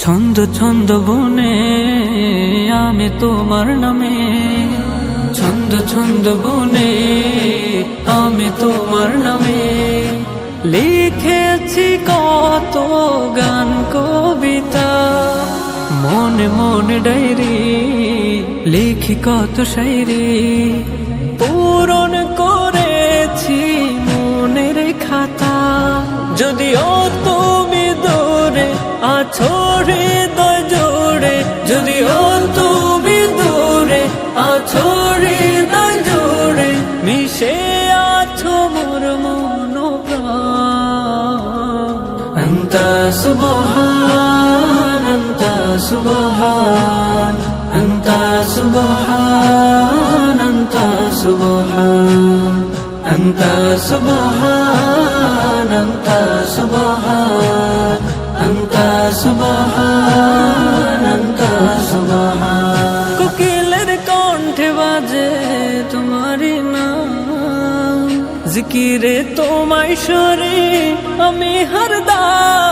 ছন্দ ছন্দ বনে আমি তোমার নামে। ছন্দ ছন্দ বনে আমি তোমার নামে। লিখেছি কত গান, কবিতা। মনে মনে ডায়েরি লিখি কত শায়রি। পূরণ করেছি মনের খাতা। যদিও তুমি দূরে আছো سبحان أنت سبحان أنت سبحان أنت سبحان أنت سبحان أنت سبحان أنت سبحان কোকিলের কণ্ঠে বাজে তোমারই নাম জিকিরে তোমায় সরে আমি হরদাম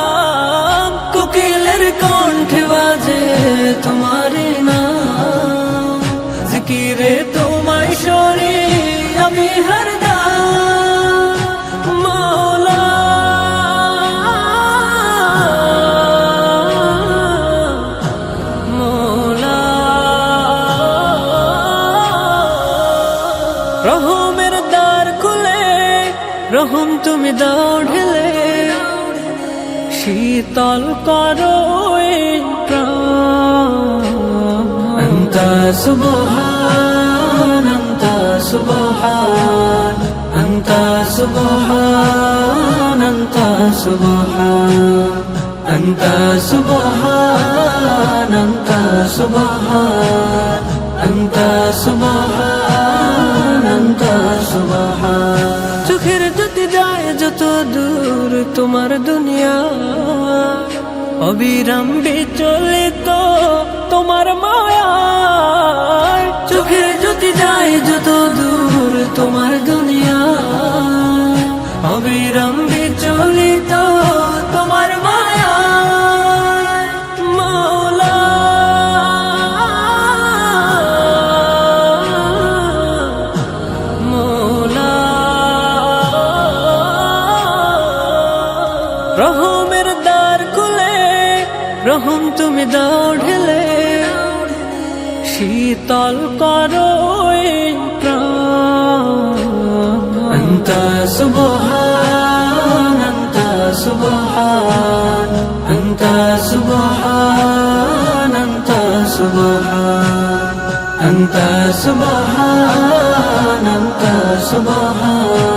তোমারই নাম জিকিরে তোমায় সরে, আমি হরদাম মৌলা মৌলা রহমের দ্বার খুলে, রহম তুমি দাও ঢেলে। শীতল করো। سبحان أنت سبحان أنت سبحان أنت سبحان أنت سبحان أنت سبحان أنت سبحان أنت سبحان চোখের যদি যায় যত দূর তোমার দুনিয়া অবিরাম বিচলিত তোমার মায়া অবিরাম বিচলিত তোমার মায়া, মৌলা। মৌলা রহমের দ্বার খুলে, রহম তুমি দৌড়লে। শীতল করো প্রাণ। সুবহ أنت سبحان أنت سبحان أنت سبحان أنت سبحان